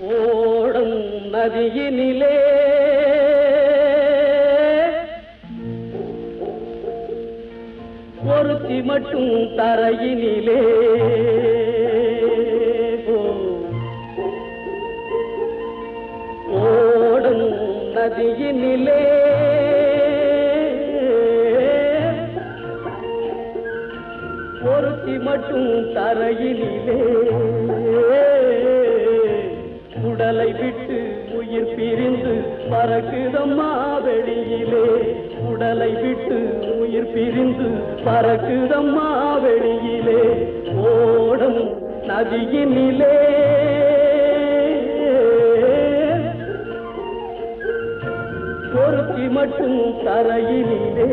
ஓடும் நதியினிலே. ஒருத்தி மட்டும் தரையினிலே. ஓடும் நதியினிலே. ஒருத்தி மட்டும் தரையினிலே. உடலை விட்டு உயிர் பிரிந்து பறக்குதம்மா வெளியிலே. உடலை விட்டு உயிர் பிரிந்து பறக்குதம்மா வெளியிலே. ஓடும் நதியினிலே பொருத்தி மட்டும் தரையினிலே.